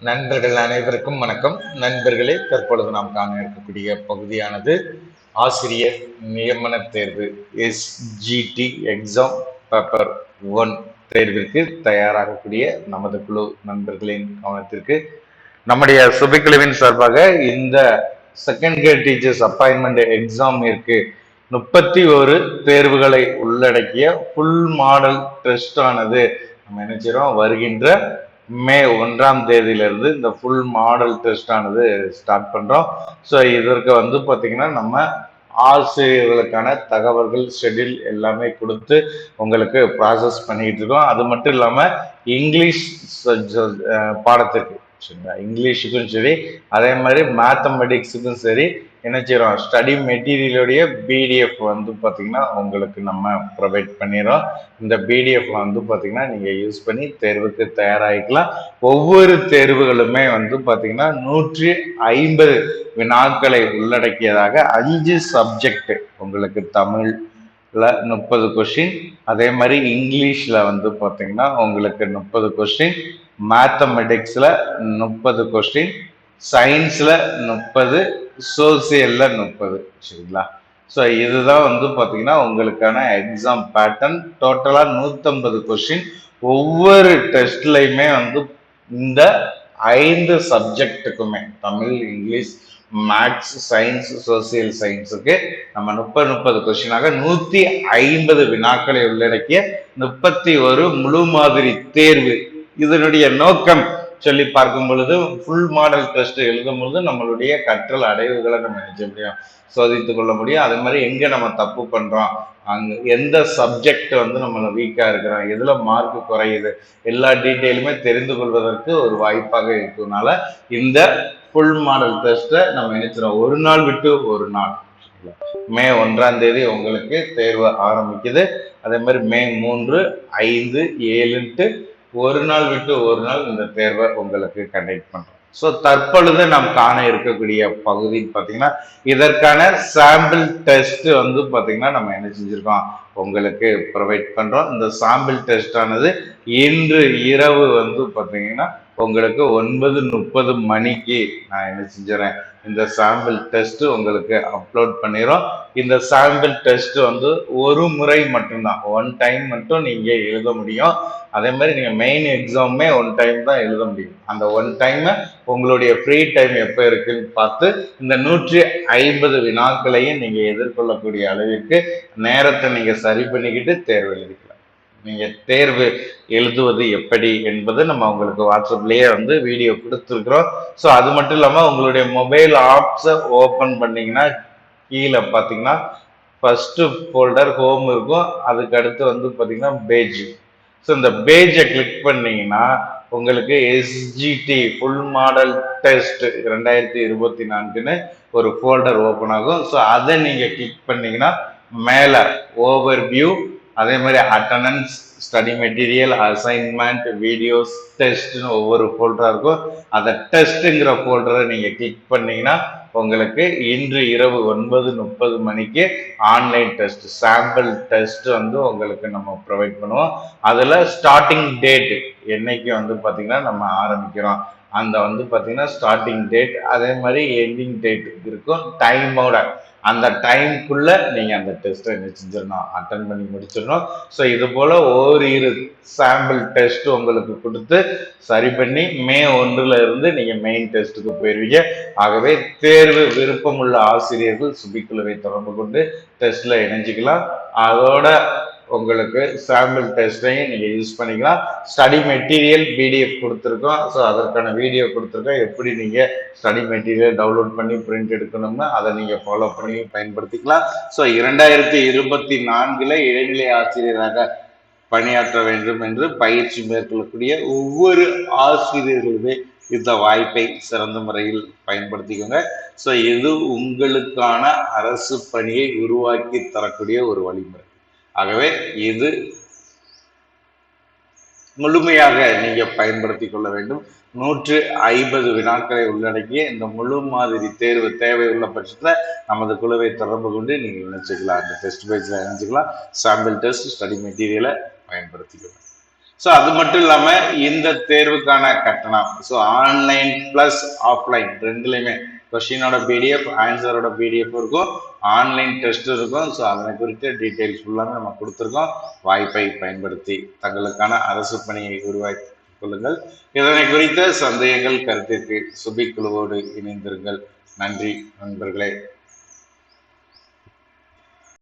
நண்பர்கள் அனைவருக்கும் வணக்கம். நண்பர்களே தற்பொழுது நாம் காண இருக்கக்கூடிய பகுதியானது ஆசிரியர் நியமன தேர்வு எஸ்ஜிடி எக்ஸாம் பேப்பர் ஒன் தேர்விற்கு தயாராகக்கூடிய நமது குழு நண்பர்களின் கவனத்திற்கு நம்முடைய சுபைக்குழுவின் சார்பாக இந்த செகண்ட் கிரேட் டீச்சர்ஸ் அப்பாயின்மெண்ட் எக்ஸாமிற்கு முப்பத்தி ஒரு தேர்வுகளை உள்ளடக்கிய ஃபுல் மாடல் டெஸ்ட் ஆனது நம்ம நினைச்சிடும் வருகின்ற மே ஒன்றாம் தேதியிலிருந்து இந்த ஃபுல் மாடல் டெஸ்டானது ஸ்டார்ட் பண்ணுறோம் ஸோ இதற்கு வந்து பார்த்திங்கன்னா நம்ம ஆசிரியர்களுக்கான தகவல்கள் ஷெட்யூல் எல்லாமே கொடுத்து உங்களுக்கு ப்ராசஸ் பண்ணிக்கிட்டு இருக்கோம். அது மட்டும் இல்லாமல் இங்கிலீஷ் பாடத்துக்கு பாடத்திற்கு சரிங்களா? இங்கிலீஷுக்கும் சரி அதே மாதிரி மேத்தமெட்டிக்ஸுக்கும் சரி என்ன செய்கிறோம் ஸ்டடி மெட்டீரியலுடைய பிடிஎஃப் வந்து பார்த்திங்கன்னா உங்களுக்கு நம்ம ப்ரொவைட் பண்ணிடுறோம். இந்த பிடிஎஃப் வந்து பார்த்தீங்கன்னா நீங்கள் யூஸ் பண்ணி தேர்வுக்கு தயாராகிக்கலாம். ஒவ்வொரு தேர்வுகளுமே வந்து பார்த்திங்கன்னா நூற்றி ஐம்பது வினாக்களை உள்ளடக்கியதாக அஞ்சு சப்ஜெக்ட் உங்களுக்கு தமிழ் முப்பது கொஷின் அதே மாதிரி இங்கிலீஷில் வந்து பார்த்திங்கன்னா உங்களுக்கு முப்பது கொஸ்டின் மேத்தமெட்டிக்ஸில் முப்பது கொஸ்டின் சயின்ஸில் முப்பது சோசியலில் முப்பது சரிங்களா? ஸோ இதுதான் வந்து பார்த்தீங்கன்னா உங்களுக்கான எக்ஸாம் பேட்டர்ன் டோட்டலாக நூற்றம்பது கொஷின் ஒவ்வொரு டெஸ்ட்லையுமே வந்து இந்த ஐந்து சப்ஜெக்ட்டுக்குமே Tamil English maths science social சயின்ஸுக்கு நம்ம முப்பது முப்பது கொஸ்டினாக நூற்றி ஐம்பது வினாக்களை உள்ளடக்கிய முப்பத்தி ஒரு முழு மாதிரி தேர்வு. இதனுடைய நோக்கம் சொல்லி பார்க்கும் பொழுது ஃபுல் மாடல் டெஸ்ட் எழுதும் பொழுது நம்மளுடைய கற்றல் அடைவுகளை நம்ம நினைச்ச முடியும் சோதித்து கொள்ள முடியும். அதே மாதிரி எங்க நம்ம தப்பு பண்றோம் அங்க எந்த சப்ஜெக்ட் வந்து நம்மளை வீக்கா இருக்கிறோம் எதுல மார்க் குறையுது எல்லா டீட்டெயிலுமே தெரிந்து கொள்வதற்கு ஒரு வாய்ப்பாக இருக்கிறதுனால இந்த ஃபுல் மாடல் டெஸ்ட்டை நம்ம நினைச்சிடும் ஒரு நாள் விட்டு ஒரு நாள். மே ஒன்றாம் தேதி உங்களுக்கு தேர்வு ஆரம்பிக்குது. அதே மாதிரி மே மூன்று ஐந்து ஏழுன்ட்டு ஒரு நாள் விட்டு ஒரு நாள் இந்த தேர்வை உங்களுக்கு கண்டக்ட் பண்றோம். ஸோ தற்பொழுது நாம் காண இருக்கக்கூடிய பகுதின்னு பார்த்தீங்கன்னா இதற்கான சாம்பிள் டெஸ்ட் வந்து பார்த்தீங்கன்னா நம்ம என்ன செஞ்சிருக்கோம்? உங்களுக்கு ப்ரொவைட் பண்றோம். இந்த சாம்பிள் டெஸ்ட் ஆனது இன்று இரவு வந்து பார்த்தீங்கன்னா உங்களுக்கு ஒன்பது முப்பது மணிக்கு நான் என்ன செஞ்சுறேன் இந்த சாம்பிள் டெஸ்ட் உங்களுக்கு அப்லோட் பண்ணிடுறோம். இந்த சாம்பிள் டெஸ்ட் வந்து ஒரு முறை மட்டும்தான். ஒன் டைம் மட்டும் நீங்க எழுத முடியும். அதே மாதிரி நீங்கள் மெயின் எக்ஸாமுமே ஒன் டைம் தான் எழுத முடியும். அந்த ஒன் டைமை உங்களுடைய ஃப்ரீ டைம் எப்போ இருக்குன்னு பார்த்து இந்த நூற்றி ஐம்பது வினாக்களையும் நீங்கள் எதிர்கொள்ளக்கூடிய அளவிற்கு நேரத்தை நீங்கள் சரி பண்ணிக்கிட்டு தேர்வு எழுதிக்கலாம். நீங்கள் தேர்வு எழுதுவது எப்படி என்பது நம்ம உங்களுக்கு வாட்ஸ்அப்லேயே வந்து வீடியோ கொடுத்துருக்குறோம். ஸோ அது மட்டும் இல்லாமல் உங்களுடைய மொபைல் ஆப்ஸை ஓப்பன் பண்ணிங்கன்னா கீழே பார்த்தீங்கன்னா ஃபஸ்ட்டு ஃபோல்டர் ஹோம் இருக்கும். அதுக்கு அடுத்து வந்து பார்த்தீங்கன்னா பேஜ் ஸோ இந்த பேஜை கிளிக் பண்ணீங்கன்னா உங்களுக்கு எஸ்ஜிடி ஃபுல் மாடல் டெஸ்ட் ரெண்டாயிரத்தி இருபத்தி நான்குன்னு ஒரு ஃபோல்டர் ஓப்பன் ஆகும். ஸோ அதை நீங்கள் கிளிக் பண்ணீங்கன்னா மேலே ஓவர் வியூ அதே மாதிரி attendance study material assignment videos டெஸ்ட்னு ஒவ்வொரு ஃபோல்டராக இருக்கும். அந்த டெஸ்ட்டுங்கிற ஃபோல்டரை நீங்கள் கிளிக் பண்ணீங்கன்னா உங்களுக்கு இன்று இரவு ஒன்பது முப்பது மணிக்கு ஆன்லைன் டெஸ்ட் சாம்பிள் டெஸ்ட் வந்து உங்களுக்கு நம்ம ப்ரொவைட் பண்ணுவோம். அதில் ஸ்டார்டிங் டேட் என்னைக்கு வந்து பார்த்திங்கன்னா நம்ம ஆரம்பிக்கிறோம். அந்த வந்து பார்த்திங்கன்னா ஸ்டார்டிங் டேட் அதே மாதிரி எண்டிங் டேட் இருக்கும் டைமோட அந்த டைம்குள்ள நீங்கள் அந்த டெஸ்ட்டை செஞ்சிடணும் அட்டன் பண்ணி முடிச்சிடணும். ஸோ இது போல் ஓரிரு சாம்பிள் டெஸ்ட் உங்களுக்கு கொடுத்து சரி பண்ணி மே ஒன்றில் இருந்து நீங்கள் மெயின் டெஸ்ட்டுக்கு போயிடுவீங்க ஆகவே தேர்வு விருப்பமுள்ள ஆசிரியர்கள் சுபிக்குழுவை தொடர்பு கொண்டு டெஸ்ட்டில் இணைஞ்சிக்கலாம். அதோட உங்களுக்கு சாம்பிள் டெஸ்ட்டையும் நீங்கள் யூஸ் பண்ணிக்கலாம். ஸ்டடி மெட்டீரியல் பிடிஎஃப் கொடுத்துருக்கோம். ஸோ அதற்கான வீடியோ கொடுத்துருக்கோம். எப்படி நீங்கள் ஸ்டடி மெட்டீரியல் டவுன்லோட் பண்ணி பிரிண்ட் எடுக்கணும்னா அதை நீங்கள் ஃபாலோ பண்ணி பயன்படுத்திக்கலாம். ஸோ இரண்டாயிரத்தி இருபத்தி நான்கில் இடைநிலை ஆசிரியராக பணியாற்ற வேண்டும் என்று பயிற்சி மேற்கொள்ளக்கூடிய ஒவ்வொரு ஆசிரியர்களுமே இந்த வாய்ப்பை சிறந்த முறையில் பயன்படுத்திக்கோங்க. ஸோ இது உங்களுக்கான அரசு பணியை உருவாக்கி தரக்கூடிய ஒரு வழிமுறை. ஆகவே இது முழுமையாக நீங்கள் பயன்படுத்தி கொள்ள வேண்டும். நூற்று ஐம்பது வினாக்களை உள்ளடக்கிய இந்த முழு மாதிரி தேர்வு தேவை உள்ள பட்சத்தில் நமது குழுவை தொடர்பு கொண்டு நீங்கள் இணைச்சிக்கலாம். அந்த டெஸ்ட் பேஜில் இணைச்சிக்கலாம். சாம்பிள் டெஸ்ட் ஸ்டடி மெட்டீரியலை பயன்படுத்திக்கலாம். ஸோ அது மட்டும் இல்லாம இந்த தேர்வுக்கான கட்டணம். ஸோ ஆன்லைன் ப்ளஸ் ஆஃப்லைன் ரெண்டுலையுமே கொஷினோட பிடிஎஃப் ஆன்சரோட பிடிஎஃப் இருக்கும். ஆன்லைன் டெஸ்ட் இருக்கும். ஸோ அதனை குறித்து டீட்டெயில்ஸ் ஃபுல்லாக நம்ம கொடுத்துருக்கோம். வாய்ப்பை பயன்படுத்தி தங்களுக்கான அரசு பணியை உருவாக்கி கொள்ளுங்கள். இதனை குறித்த சந்தேகங்கள் கருத்திற்கு சுபிக்குழுவோடு இணைந்திருங்கள். நன்றி நண்பர்களே.